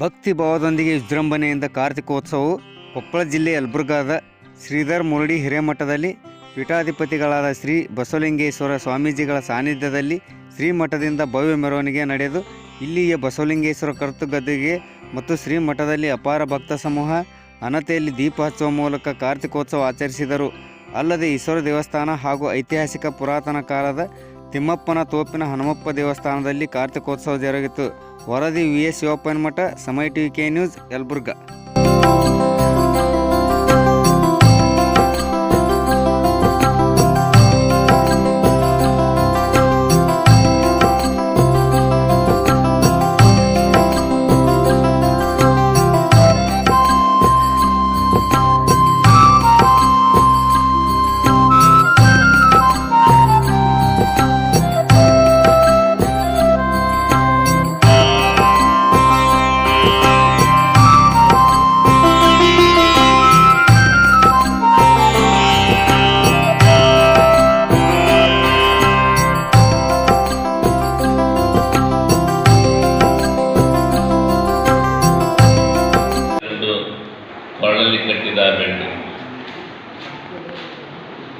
ಭಕ್ತಿ ಭಾವದೊಂದಿಗೆ ವಿಜೃಂಭಣೆಯಿಂದ ಕಾರ್ತಿಕೋತ್ಸವವು ಕೊಪ್ಪಳ ಜಿಲ್ಲೆ ಯಲಬುರ್ಗಾದ ಶ್ರೀಧರ್ ಮುರಡಿ ಹಿರೇಮಠದಲ್ಲಿ ಪೀಠಾಧಿಪತಿಗಳಾದ ಶ್ರೀ ಬಸವಲಿಂಗೇಶ್ವರ ಸ್ವಾಮೀಜಿಗಳ ಸಾನ್ನಿಧ್ಯದಲ್ಲಿ ಶ್ರೀಮಠದಿಂದ ಭವ್ಯ ಮೆರವಣಿಗೆ ನಡೆದು ಇಲ್ಲಿಯ ಬಸವಲಿಂಗೇಶ್ವರ ಕರ್ತುಗದ್ದಿಗೆ ಮತ್ತು ಶ್ರೀಮಠದಲ್ಲಿ ಅಪಾರ ಭಕ್ತ ಸಮೂಹ ಅನತೆಯಲ್ಲಿ ದೀಪ ಹಚ್ಚುವ ಮೂಲಕ ಕಾರ್ತಿಕೋತ್ಸವ ಆಚರಿಸಿದರು. ಅಲ್ಲದೆ ಈಶ್ವರ ದೇವಸ್ಥಾನ ಹಾಗೂ ಐತಿಹಾಸಿಕ ಪುರಾತನ ಕಾಲದ ತಿಮ್ಮಪ್ಪನ ತೋಪಿನ ಹನುಮಪ್ಪ ದೇವಸ್ಥಾನದಲ್ಲಿ ಕಾರ್ತಿಕೋತ್ಸವ ಜರುಗಿತು. ವರದಿ ವಿ ಎಸ್ ಶಿವಪ್ಪನ ಮಠ, ಸಮಯ ಟಿ ಕೆ ನ್ಯೂಸ್, ಯಲಬುರ್ಗಾ. ಕೊರಳಲ್ಲಿ ಕಟ್ಟಿದ ಬೆಂಡು.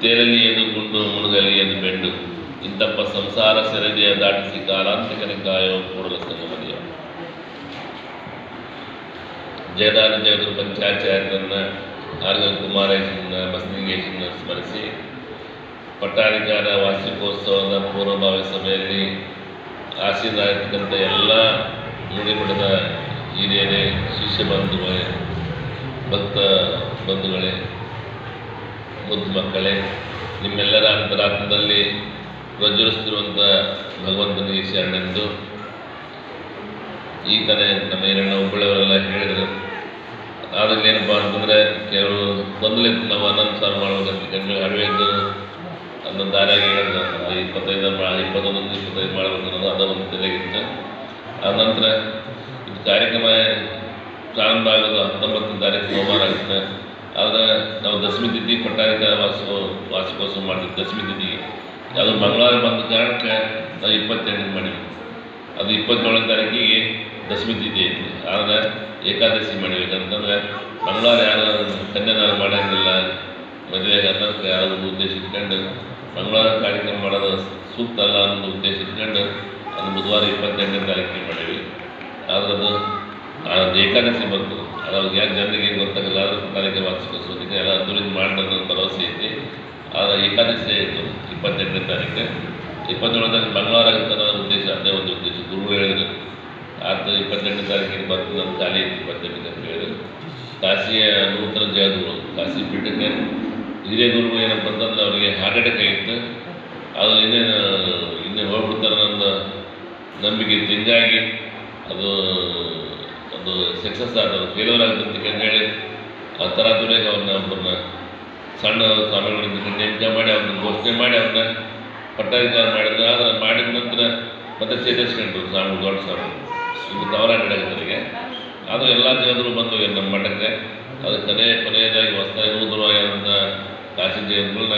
ತೇರಲಿ ಎದು ಗುಂಡು, ಮುಳುಗಲಿ ಎದು ಬೆಂಡು. ಇಂತಪ್ಪ ಸಂಸಾರ ಸೆರೆದೆಯ ದಾಟಿಸಿ ಕಾಲಾಂತಕನ ಕಾಯೋ ಕೂಡಲ ಸಂಗಮದಿಯ ಜಯದಾನ ಜಯದ ಪಂಚಾಚಾರ್ಯರನ್ನ ಆರ್ಗ ಕುಮಾರೇಶನ ಬಸಲಿಂಗೇಶನ ಸ್ಮರಿಸಿ, ಪಟ್ಟಾಧಿಕಾರ ವಾರ್ಷಿಕೋತ್ಸವದ ಪೂರ್ವಭಾವಿ ಸಭೆಯಲ್ಲಿ ಆಶೀರ್ವಾದ ಎಲ್ಲ ನುಡಿಪಡೆದ ಹಿರಿಯರೇ, ಶಿಷ್ಯ ಬಂಧುಗಳೇ ಭಕ್ತ ಬಂಧುಗಳೇ ಮುದ್ದು ಮಕ್ಕಳೇ ನಿಮ್ಮೆಲ್ಲರ ಅಂತರಾತ್ಮದಲ್ಲಿ ಪ್ರಜ್ವಲಿಸ್ತಿರುವಂಥ ಭಗವಂತನಿಗೆ ಶರಣೆಂದು. ಈ ಥರ ನಮ್ಮ ಏನೇನು ಹುಬ್ಬಳ್ಳಿಯವರೆಲ್ಲ ಹೇಳಿದರು. ಆದರೆ ಏನಪ್ಪ ಅಂತಂದರೆ ಕೆಲವರು ಗೊಂದಲಿತ್ತು ನಾವು ಅನಂತ ಮಾಡುವುದಕ್ಕೆ ಕಣ್ಣು ಅಡವೆದ್ದು ಅದನ್ನು ದಾರಿಯಾಗಿ ಹೇಳಿದ್ರು. ಇಪ್ಪತ್ತೈದು ಇಪ್ಪತ್ತೊಂದು ಇಪ್ಪತ್ತೈದು ಮಾಡಬೇಕು ಅನ್ನೋದು ಅದೊಂದು ತಲೆಗಿತ್ತು ಆ ನಂತರ ಇದು ಕಾರ್ಯಕ್ರಮ ಪ್ರಾರಂಭ ಆಗೋದು ಹತ್ತೊಂಬತ್ತನೇ ತಾರೀಕು ಸೋಮವಾರ ಆಗುತ್ತೆ. ಆದರೆ ನಾವು ದಶಮಿ ತಿಥಿ ಪಟ್ಟಾಧಿಕಾರ ವಾಸ ವಾರ್ಷಿಕೋತ್ಸವ ಮಾಡ್ತೀವಿ, ದಶಮಿ ತಿಥಿಗೆ ಅದು ಮಂಗಳವಾರ ಬಂದ ಕಾರಣಕ್ಕೆ ನಾವು ಇಪ್ಪತ್ತೆಂಟು ಮಾಡಿವಿ ಅದು ಇಪ್ಪತ್ತೇಳನೇ ತಾರೀಕಿಗೆ ದಶಮಿ ತಿಥಿ ಐತಿ. ಆದರೆ ಏಕಾದಶಿ ಮಾಡಬೇಕಂತಂದರೆ ಮಂಗಳವಾರ ಯಾರು ಕನ್ಯಾದಾನ ಮಾಡೋಂಗಿಲ್ಲ. ಮದುವೆಗೆ ಅನ್ನೋದಕ್ಕೆ ಯಾರು ಉದ್ದೇಶ ಇಟ್ಕೊಂಡು ಮಂಗಳವಾರ ಕಾರ್ಯಕ್ರಮ ಮಾಡೋದು ಸೂಕ್ತ ಅಲ್ಲ ಅನ್ನೋ ಉದ್ದೇಶ ಇಟ್ಕೊಂಡು ಅದು ಬುಧವಾರ ಇಪ್ಪತ್ತೆಂಟನೇ ತಾರೀಕಿಗೆ ಮಾಡೀವಿ ಆದ್ರೆ ಅದು ಅದು ಏಕಾದಶಿ ಬಂತು. ಅದು ಅವ್ರಿಗೆ ಯಾಕೆ ಜನರಿಗೆ ಏನು ಗೊತ್ತಾಗಲ್ಲ ಅದ್ರ ಕಾರ್ಯಕ್ರಮ ವಾರ್ಷಿಕೋತ್ಸವಕ್ಕೆ ಎಲ್ಲ ಅದ್ದೂರಿಂದ ಅನ್ನೋ ಭರವಸೆ ಐತಿ ಆದರೆ ಏಕಾದಶಿ ಆಯಿತು, ಇಪ್ಪತ್ತೆಂಟನೇ ತಾರೀಕು ಇಪ್ಪತ್ತೇಳನೇ ಮಂಗಳವಾರ ಆಗುತ್ತೆ ನನ್ನ ಉದ್ದೇಶ, ಅದೇ ಒಂದು ಉದ್ದೇಶ. ಗುರು ಹೇಳಿದ್ರು ಆತ ಇಪ್ಪತ್ತೆಂಟನೇ ತಾರೀಕಿಗೆ ಬಂತು ನಮ್ಮ ಖಾಲಿ ಐತಿ ಇಪ್ಪತ್ತೆಂಟನೇ ಅಂತ ಹೇಳಿದ್ರು. ಕಾಶಿಯ ನೂತನ ಜಯಗುರು, ಕಾಶಿ ಪೀಠಕ್ಕೆ. ಹಿರಿಯ ಗುರುಗಳು ಏನಪ್ಪ ಅಂತಂದ್ರೆ ಅವರಿಗೆ ಹಾರ್ಟ್ ಅಟ್ಯಾಕ್ ಆಗಿತ್ತು. ಅದು ಇನ್ನೇನು ಇನ್ನೇ ಹೋಗ್ಬಿಡ್ತಾರೆ ನನ್ನ ನಂಬಿಕೆ ಹಿಂಗಾಗಿ ಅದು ಅದು ಸಕ್ಸಸ್ ಆದದು ಫೇಲ್ಯೂರ್ ಅಂತ ಹೇಳಿ, ಆ ಥರ ದುಡಿಯಾಗ ಅವ್ರನ್ನ ಒಬ್ಬರನ್ನ ಸಣ್ಣ ಸ್ವಾಮಿಗಳಿಂದ ನೇಮಕ ಮಾಡಿ ಅವ್ರನ್ನ ಘೋಷಣೆ ಮಾಡಿ ಅವ್ರನ್ನ ಪಟ್ಟಾಧಿಕಾರ ಮಾಡಿದ್ರು ಆದರೆ ಮಾಡಿದ ನಂತರ ಮತ್ತೆ ಚೇತರಿಸ್ಕೊಂಡ್ರು ಸ್ವಾಮಿ ದೊಡ್ಡ ಸ್ವಾಮಿ ಇದು ತವರ ನಡೆಯುತ್ತರಿಗೆ ಆದರೆ ಎಲ್ಲ ಜನರು ಬಂದು ನಮ್ಮ ಮಠಕ್ಕೆ. ಅದು ಕೊನೆ ಕೊನೆಯದಾಗಿ ಹೊಸದಾಗಿ ನೂತನವಾಗಿರೋಂಥ ಕಾಶಿ ಜಯಂತಿಗಳನ್ನ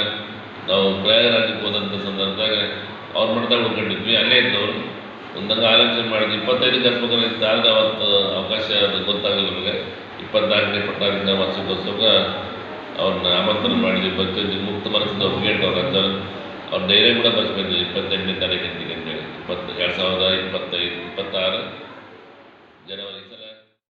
ನಾವು ಪ್ರಯಾಗರಾಜಕ್ಕೆ ಹೋದಂಥ ಸಂದರ್ಭದಾಗ ಅವ್ರ ಮಠದಾಗ ಉಳ್ಕೊಂಡಿದ್ವಿ ಅಲ್ಲೇ ಇದ್ದವರು. ಒಂದಂಗ ಆಲೋಚನೆ ಮಾಡಿದ್ವಿ ಇಪ್ಪತ್ತೈದು ಹಚ್ಬೇಕಂತ ಆದರೆ ಅವತ್ತು ಅವಕಾಶ ಅದು ಗೊತ್ತಾಗಲ್ಲ ನಮಗೆ. ಇಪ್ಪತ್ನಾಲ್ಕನೇ ಪಟ್ಟಾಧಿಕಾರ ವಾರ್ಷಿಕೋತ್ಸವ ಅವ್ರನ್ನ ಆಮಂತ್ರಣ ಮಾಡಿದ್ವಿ. ಬರ್ತಿದ್ವಿ ಮುಕ್ತ ಮನಸ್ಸಿಂದ ಒಪ್ಪಿಗೆಂಡು ಅವ್ರ ಅವ್ರ ಧೈರ್ಯ ಕೂಡ ಬರ್ಸ್ಬೇಕು ಇಪ್ಪತ್ತೆಂಟನೇ ತಾರೀಕಿಗೆ ಅಂತೇಳಿ ಇಪ್ಪತ್ತು ಎರಡು ಸಾವಿರದ ಇಪ್ಪತ್ತೈದು, ಇಪ್ಪತ್ತಾರು ಜನವರಿ ಸಲ